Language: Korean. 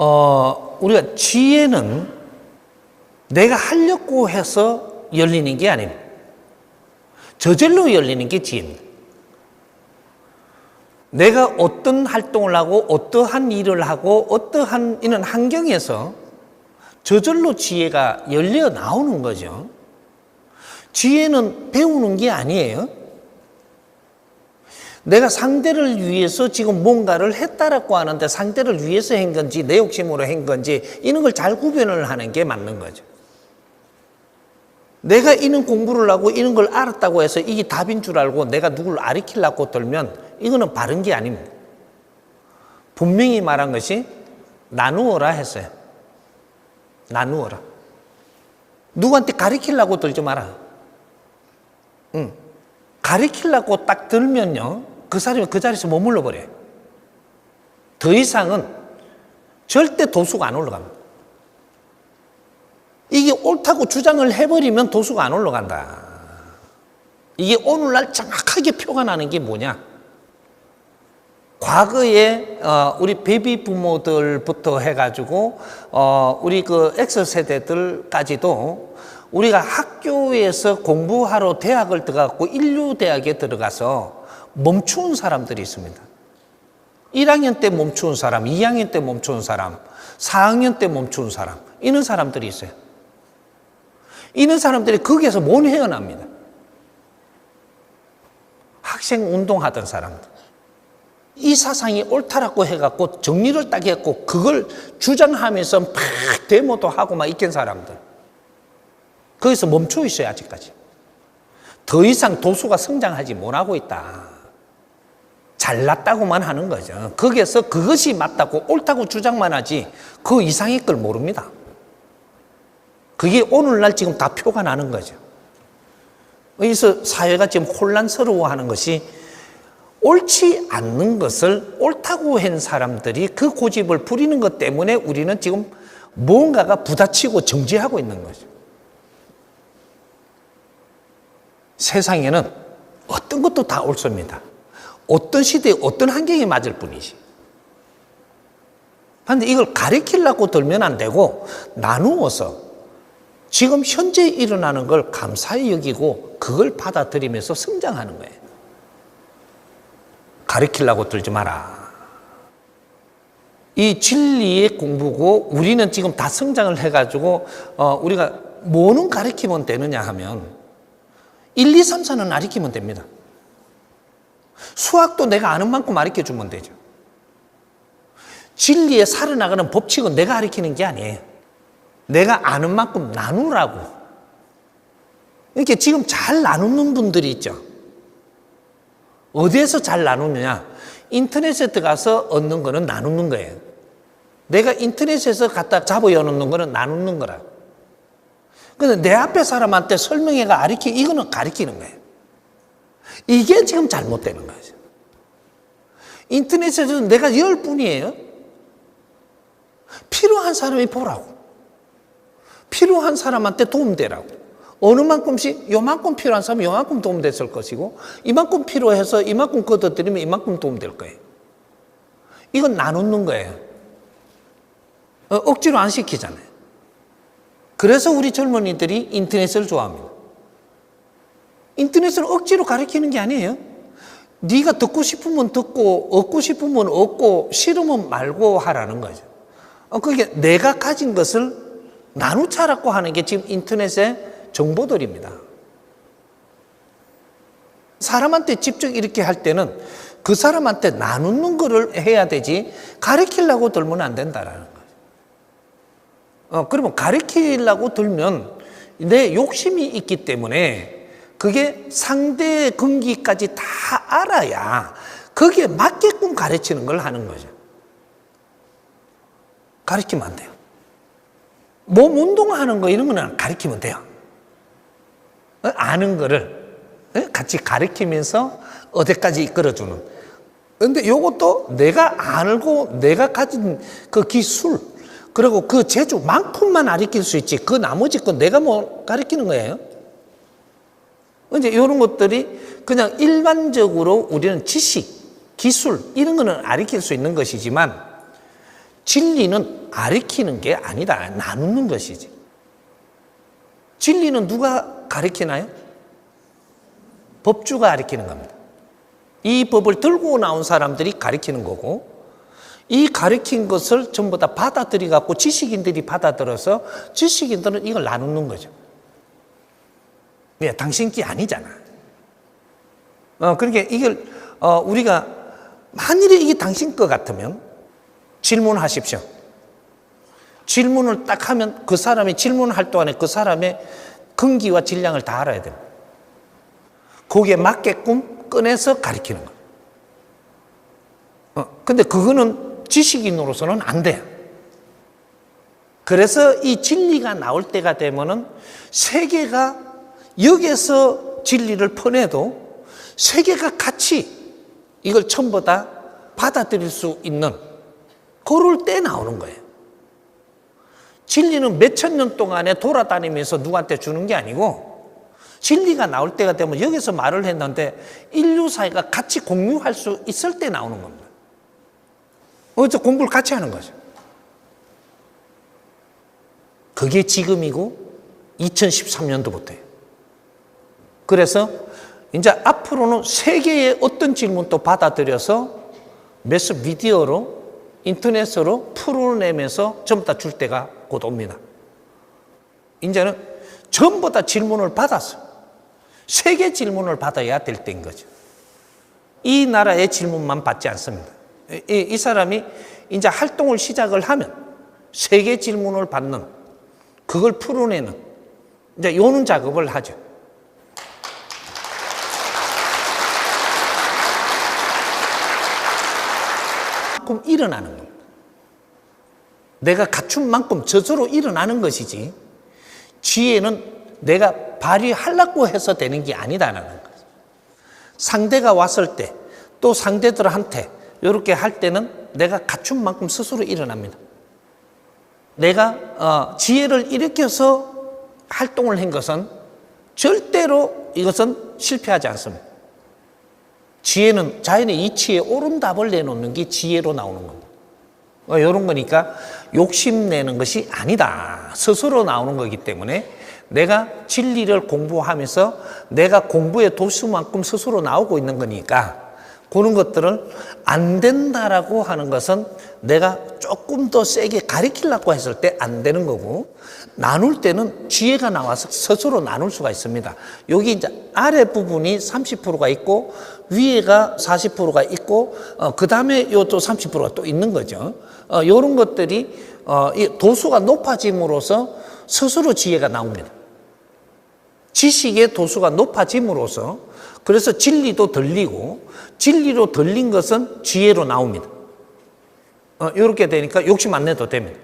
어, 우리가 지혜는 내가 하려고 해서 열리는 게 아닙니다. 저절로 열리는 게 지혜입니다. 내가 어떤 활동을 하고 어떠한 일을 하고 어떠한 이런 환경에서 저절로 지혜가 열려 나오는 거죠. 지혜는 배우는 게 아니에요. 내가 상대를 위해서 지금 뭔가를 했다라고 하는데 상대를 위해서 한 건지 내 욕심으로 한 건지 이런 걸 잘 구별을 하는 게 맞는 거죠. 내가 이런 공부를 하고 이런 걸 알았다고 해서 이게 답인 줄 알고 내가 누구를 아리키려고 들면 이거는 바른 게 아닙니다. 분명히 말한 것이 나누어라 했어요. 나누어라. 누구한테 가리키려고 들지 마라. 응. 가리키려고 딱 들면요. 그 사람이 그 자리에서 머물러 버려요. 더 이상은 절대 도수가 안 올라갑니다. 이게 옳다고 주장을 해버리면 도수가 안 올라간다. 이게 오늘날 정확하게 표가 나는 게 뭐냐? 과거에 어, 우리 베비 부모들부터 해가지고 어, 우리 그 X 세대들까지도 우리가 학교에서 공부하러 대학을 들어갔고 인류 대학에 들어가서 멈추는 사람들이 있습니다. 1학년 때 멈추는 사람, 2학년 때 멈추는 사람, 4학년 때 멈추는 사람, 이런 사람들이 있어요. 이런 사람들이 거기에서 못 헤어납니다. 학생 운동하던 사람들. 이 사상이 옳다라고 해갖고 정리를 딱 했고 그걸 주장하면서 막 데모도 하고 막 있던 사람들. 거기서 멈춰 있어요, 아직까지. 더 이상 도수가 성장하지 못하고 있다. 잘났다고만 하는 거죠. 거기에서 그것이 맞다고 옳다고 주장만 하지 그 이상의 걸 모릅니다. 그게 오늘날 지금 다 표가 나는 거죠. 그래서 사회가 지금 혼란스러워 하는 것이 옳지 않는 것을 옳다고 한 사람들이 그 고집을 부리는 것 때문에 우리는 지금 뭔가가 부딪히고 정지하고 있는 거죠. 세상에는 어떤 것도 다 옳습니다. 어떤 시대에 어떤 환경에 맞을 뿐이지. 그런데 이걸 가리키려고 들면 안 되고 나누어서 지금 현재 일어나는 걸 감사히 여기고 그걸 받아들이면서 성장하는 거예요. 가리키려고 들지 마라. 이 진리의 공부고 우리는 지금 다 성장을 해가지고 어, 우리가 뭐는 가리키면 되느냐 하면 1, 2, 3, 4는 가리키면 됩니다. 수학도 내가 아는 만큼 가르쳐 주면 되죠. 진리에 살아나가는 법칙은 내가 가르치는 게 아니에요. 내가 아는 만큼 나누라고. 이렇게 지금 잘 나누는 분들이 있죠. 어디에서 잘 나누느냐? 인터넷에 들어가서 얻는 거는 나누는 거예요. 내가 인터넷에서 갖다 잡아 여놓는 거는 나누는 거라. 근데 내 앞에 사람한테 설명해가 가르치, 이거는 가르치는 거예요. 이게 지금 잘못되는 거죠. 인터넷에서 내가 열 뿐이에요. 필요한 사람이 보라고. 필요한 사람한테 도움되라고. 어느 만큼씩 요만큼 필요한 사람 요만큼 도움됐을 것이고 이만큼 필요해서 이만큼 걷어들이면 이만큼 도움될 거예요. 이건 나누는 거예요. 어, 억지로 안 시키잖아요. 그래서 우리 젊은이들이 인터넷을 좋아합니다. 인터넷을 억지로 가르치는 게 아니에요. 네가 듣고 싶으면 듣고 얻고 싶으면 얻고 싫으면 말고 하라는 거죠. 어, 그게 내가 가진 것을 나누자라고 하는 게 지금 인터넷의 정보들입니다. 사람한테 직접 이렇게 할 때는 그 사람한테 나누는 거를 해야 되지 가르치려고 들면 안 된다라는 거죠. 어, 그러면 가르치려고 들면 내 욕심이 있기 때문에 그게 상대의 근기까지 다 알아야 거기에 맞게끔 가르치는 걸 하는 거죠. 가르치면 안 돼요. 몸 운동하는 거 이런 거는 가르치면 돼요. 어? 아는 거를 어? 같이 가르치면서 어디까지 이끌어주는. 근데 이것도 내가 알고 내가 가진 그 기술 그리고 그 재주만큼만 가르칠 수 있지 그 나머지 건 내가 뭐 가르치는 거예요. 이제 이런 것들이 그냥 일반적으로 우리는 지식, 기술 이런 거는 가르칠 수 있는 것이지만 진리는 아리키는 게 아니다. 나누는 것이지. 진리는 누가 가리키나요? 법주가 가리키는 겁니다. 이 법을 들고 나온 사람들이 가리키는 거고, 이 가리킨 것을 전부 다 받아들이 갖고 지식인들이 받아들여서 지식인들은 이걸 나누는 거죠. 왜? 당신 게 아니잖아. 어, 그러니까 이걸, 어, 우리가 만일에 이게 당신 것 같으면 질문하십시오. 질문을 딱 하면 그 사람이 질문할 동안에 그 사람의 근기와 질량을 다 알아야 됩니다. 거기에 맞게끔 꺼내서 가리키는 거예요. 어, 근데 그거는 지식인으로서는 안 돼요. 그래서 이 진리가 나올 때가 되면은 세계가 여기에서 진리를 퍼내도 세계가 같이 이걸 전부 다 받아들일 수 있는 그럴 때 나오는 거예요. 진리는 몇 천 년 동안에 돌아다니면서 누구한테 주는 게 아니고 진리가 나올 때가 되면 여기서 말을 했는데 인류 사회가 같이 공유할 수 있을 때 나오는 겁니다. 어째 공부를 같이 하는 거죠. 그게 지금이고 2013년도부터예요. 그래서 이제 앞으로는 세계의 어떤 질문도 받아들여서 매스 미디어로 인터넷으로 풀어내면서 전부 다 줄 때가 곧 옵니다. 이제는 전부 다 질문을 받아서 세계 질문을 받아야 될 때인 거죠. 이 나라의 질문만 받지 않습니다. 이, 이 사람이 이제 활동을 시작을 하면 세계 질문을 받는 그걸 풀어내는 이제 요는 작업을 하죠. 만큼 일어나는 겁니다. 내가 갖춘 만큼 저절로 일어나는 것이지 지혜는 내가 발휘하려고 해서 되는 게 아니다라는 거죠. 상대가 왔을 때 또 상대들한테 이렇게 할 때는 내가 갖춘 만큼 스스로 일어납니다. 내가 어, 지혜를 일으켜서 활동을 한 것은 절대로 이것은 실패하지 않습니다. 지혜는 자연의 이치에 옳은 답을 내놓는 게 지혜로 나오는 겁니다. 어, 이런 거니까 욕심내는 것이 아니다. 스스로 나오는 거기 때문에 내가 진리를 공부하면서 내가 공부의 도수만큼 스스로 나오고 있는 거니까 그런 것들을 안 된다라고 하는 것은 내가 조금 더 세게 가리키려고 했을 때 안 되는 거고 나눌 때는 지혜가 나와서 스스로 나눌 수가 있습니다. 여기 이제 아래 부분이 30%가 있고 위에가 40%가 있고 어, 그 다음에 요또 30%가 또 있는 거죠. 어, 이런 것들이 어, 이 도수가 높아짐으로써 스스로 지혜가 나옵니다. 지식의 도수가 높아짐으로써 그래서 진리도 들리고 진리로 들린 것은 지혜로 나옵니다. 어, 이렇게 되니까 욕심 안 내도 됩니다.